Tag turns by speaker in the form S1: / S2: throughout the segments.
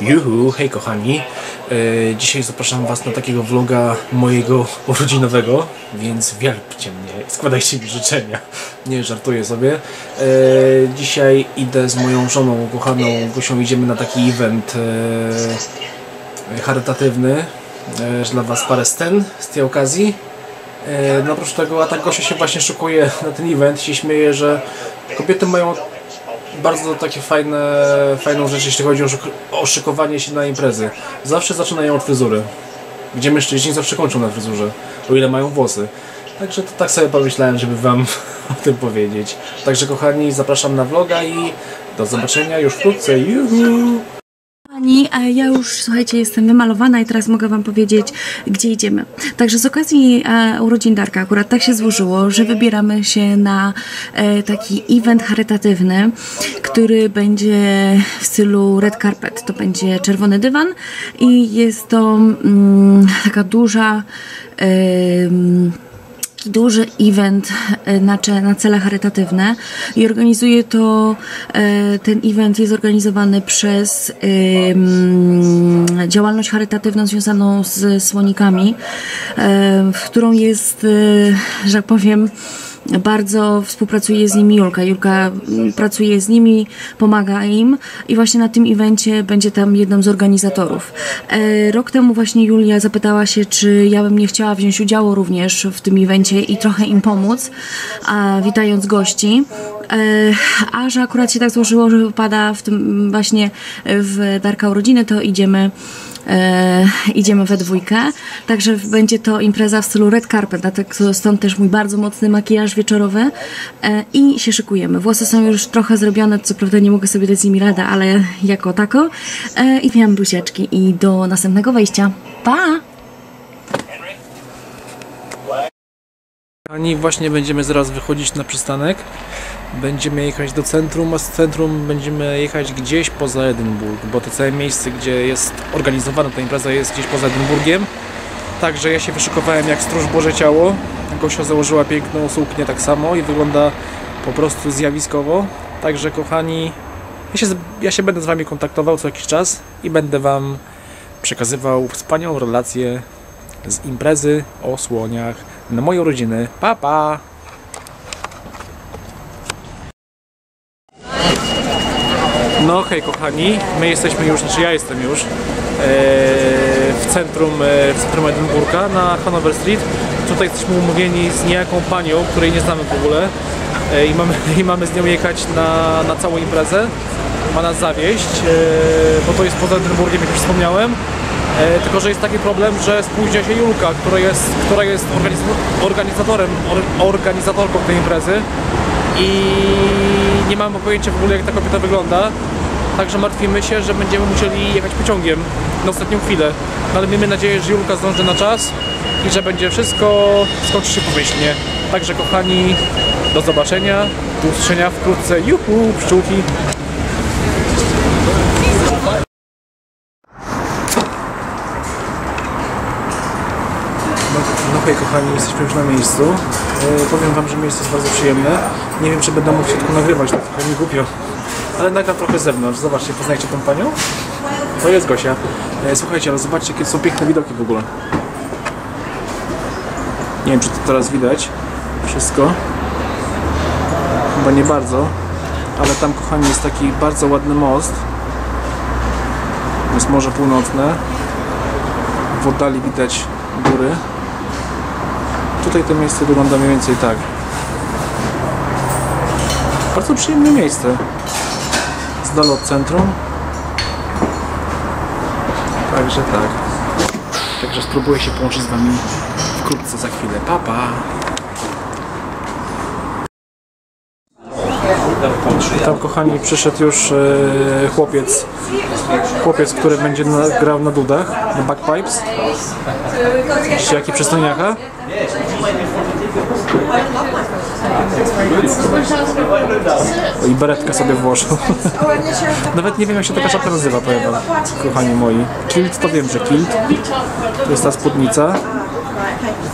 S1: Juhu, hej kochani. E, dzisiaj zapraszam was na takiego vloga mojego urodzinowego, więc wielbcie mnie i składajcie mi życzenia. Nie, żartuję sobie. E, dzisiaj idę z moją żoną kochaną Gosią, idziemy na taki event e, charytatywny. Dla was parę scen z tej okazji. No oprócz tego, a tak Gosia się właśnie szykuje na ten event się śmieje, że kobiety mają bardzo takie fajne, fajną rzecz, jeśli chodzi o, o szykowanie się na imprezy. Zawsze zaczynają od fryzury. Gdzie mężczyźni zawsze kończą na fryzurze, o ile mają włosy. Także to tak sobie pomyślałem, żeby wam o tym powiedzieć. Także kochani, zapraszam na vloga i do zobaczenia już wkrótce. Juhu!
S2: A ja już, słuchajcie, jestem wymalowana i teraz mogę Wam powiedzieć, gdzie idziemy. Także z okazji e, urodzin Darka akurat tak się złożyło, że wybieramy się na e, taki event charytatywny, który będzie w stylu red carpet. To będzie czerwony dywan i jest to mm, taka duża... em, taki duży event e, na, na cele charytatywne i organizuje to, e, ten event jest organizowany przez działalność charytatywną związaną z słonikami, e, w którą jest, że tak powiem, bardzo współpracuje z nimi Julka. Julka mm, pracuje z nimi, pomaga im i właśnie na tym evencie będzie tam jedną z organizatorów. E, rok temu właśnie Julia zapytała się, czy ja bym nie chciała wziąć udziału również w tym evencie i trochę im pomóc, a, witając gości. E, a że akurat się tak złożyło, że wypada w tym właśnie w Darka urodziny, to idziemy e, idziemy we dwójkę. Także będzie to impreza w stylu red carpet, dlatego stąd też mój bardzo mocny makijaż wieczorowy e, i się szykujemy. Włosy są już trochę zrobione, co prawda nie mogę sobie dać z nimi radę, ale jako tako. E, I miałam buziaczki i do następnego wejścia. Pa!
S1: Kochani, właśnie będziemy zaraz wychodzić na przystanek. Będziemy jechać do centrum, a z centrum będziemy jechać gdzieś poza Edynburg, bo to całe miejsce, gdzie jest organizowana ta impreza jest gdzieś poza Edynburgiem. Także ja się wyszykowałem jak stróż Boże Ciało. Gosia założyła piękną suknię tak samo i wygląda po prostu zjawiskowo. Także kochani, ja się, ja się będę z Wami kontaktował co jakiś czas i będę Wam przekazywał wspaniałą relację z imprezy o słoniach na moje urodziny. Pa, pa! No hej kochani, my jesteśmy już, znaczy ja jestem już e, w centrum, e, w centrum Edynburga na Hanover Street. Tutaj jesteśmy umówieni z niejaką panią, której nie znamy w ogóle e, i, mamy, i mamy z nią jechać na, na całą imprezę. Ma nas zawieść, bo to jest poza Edynburgiem, jak już wspomniałem. Tylko, że jest taki problem, że spóźnia się Julka, która jest, która jest organiz- organizatorem, or, organizatorką tej imprezy i nie mamy pojęcia w ogóle jak ta kobieta wygląda. Także martwimy się, że będziemy musieli jechać pociągiem na ostatnią chwilę. No, ale miejmy nadzieję, że Julka zdąży na czas i że będzie wszystko skończy się pomyślnie. Także kochani, do zobaczenia, do usłyszenia wkrótce. Juhu, pszczółki! No, no hej kochani, jesteśmy już na miejscu. E, powiem wam, że miejsce jest bardzo przyjemne. Nie wiem, czy będę mógł się tylko nagrywać, to trochę mi głupio. Ale nagram trochę zewnątrz. Zobaczcie, poznajcie tą panią? To jest Gosia. E, słuchajcie, ale zobaczcie, jakie są piękne widoki w ogóle. Nie wiem, czy to teraz widać wszystko. Chyba nie bardzo. Ale tam, kochani, jest taki bardzo ładny most. Jest Morze Północne. W oddali widać góry. Tutaj to miejsce wygląda mniej więcej tak. Bardzo przyjemne miejsce. Z dala od centrum. Także tak. Także spróbuję się połączyć z Wami wkrótce za chwilę. Pa, pa. Tam kochani przyszedł już e, chłopiec, chłopiec, który będzie na, grał na dudach, na bagpipes. Widzicie jaki przystojniaka? I beretkę sobie włożył. Nawet nie wiem jak się taka szapka nazywa, powiem wam, kochani moi. Kilt to wiem, że kilt. To jest ta spódnica.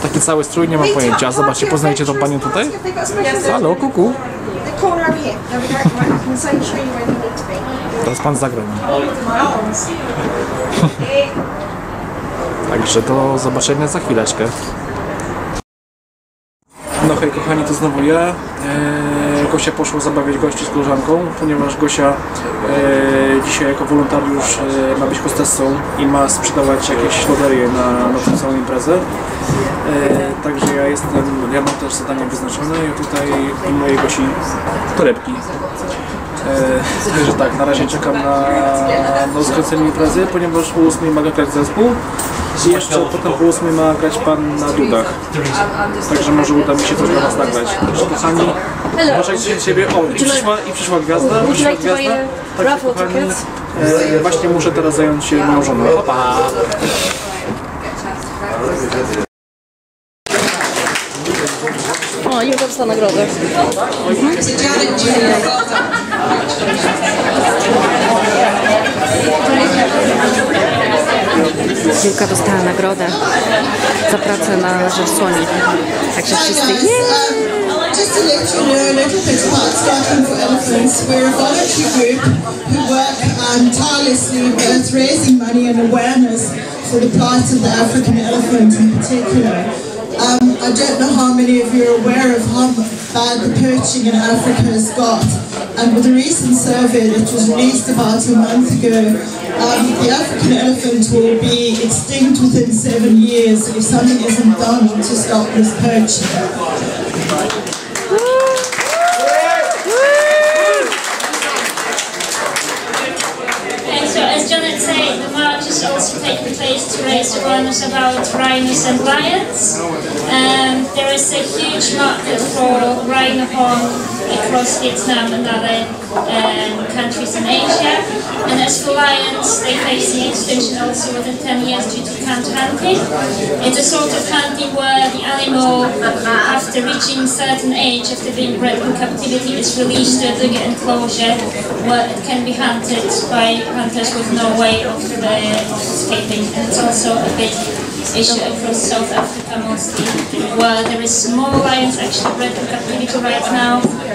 S1: taki cały strój, nie mam pojęcia. Zobaczcie, poznajecie tą panią tutaj? Halo, kuku. Teraz pan zagra. Także do zobaczenia za chwileczkę. Hej kochani, to znowu ja. Eee, Gosia poszła zabawiać gości z koleżanką, ponieważ Gosia e, dzisiaj jako wolontariusz e, ma być hostessą i ma sprzedawać jakieś loterie na, na tę całą imprezę. E, także ja jestem, ja mam też zadanie wyznaczone i tutaj pilnuję Gosi torebki. E, Także tak, na razie czekam na, na skręcenie imprezy, ponieważ o 8 ma grać zespół i jeszcze potem po 8 ma grać pan na dudach. Także może uda mi się coś dla was nagrać. Także kochani, uważajcie na siebie. O, i przyszła, i przyszła gwiazda. Przyszła gwiazda. Także kochani, e, właśnie muszę teraz zająć się moją żoną. Pa, pa.
S3: O, dostała nagrodę. Julka dostała nagrodę za pracę na słoni. Także wszyscy!
S4: Just to let you know for Elephants, we're a voluntary group who work um, tirelessly with raising money and awareness for the plight of the African elephant in particular. Um, I don't know how many of you are aware of how bad the poaching in Africa has got. And with a recent survey that was released about a month ago, um, the African elephant will be extinct within seven years if something isn't done to stop this poaching.
S5: And so, as Janet said, the march is also taking raise awareness about rhinos and lions. Um, there is a huge market for rhino horn across Vietnam and other um, countries in Asia. And as for lions, they face the extinction also within 10 years due to hunting. It's a sort of hunting where the animal, after reaching certain age, after being bred in captivity, is released to a bigger enclosure where it can be hunted by hunters with no way of, uh, of escaping. And it's also a big issue across South Africa mostly, where there is more lions actually bred in captivity right now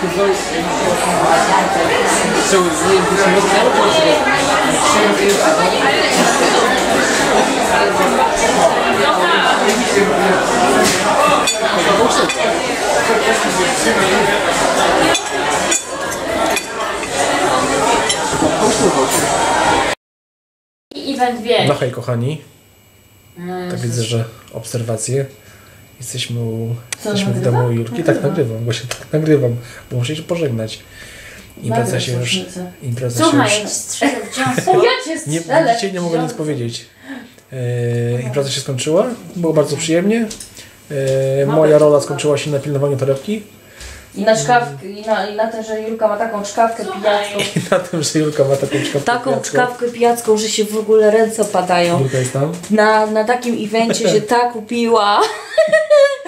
S6: the convert. So wasn't there today.
S5: event wie.
S1: No hej kochani. Tak widzę, że obserwacje. Jesteśmy, u, jesteśmy w domu Julki. Tak nagrywam, bo się tak nagrywam, bo muszę się pożegnać. Impreza się już. Impreza się już.
S5: strzelę
S1: Nie, dzisiaj nie mogę nic powiedzieć. E, impreza się skończyła, było bardzo przyjemnie. E, moja rola skończyła się na pilnowaniu torebki
S3: I na szkawkę, i na, i na tym, że Julka ma taką szkawkę pijacką.
S1: i na tym, że Julka ma taką szkawkę
S3: Taką
S1: pijacką.
S3: szkawkę pijacką, że się w ogóle ręce opadają.
S1: Julka jest tam.
S3: Na, na takim evencie się tak upiła,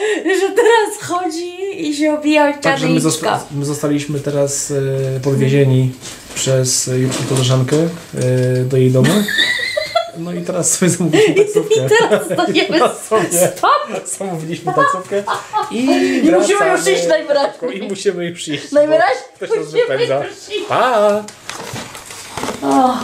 S3: że teraz chodzi i się obija o
S1: Także
S3: ściany
S1: my, zosta- my zostaliśmy teraz e, podwiezieni przez Julki koleżankę e, do jej domu. No i teraz sobie zamówiliśmy taksówkę.
S3: I teraz stajemy
S1: sobie.
S3: stop!
S1: Zamówiliśmy taksówkę i,
S3: I musimy już iść najwyraźniej.
S1: I musimy już iść.
S3: Najwyraźniej musimy już iść.
S1: Pa!
S3: O,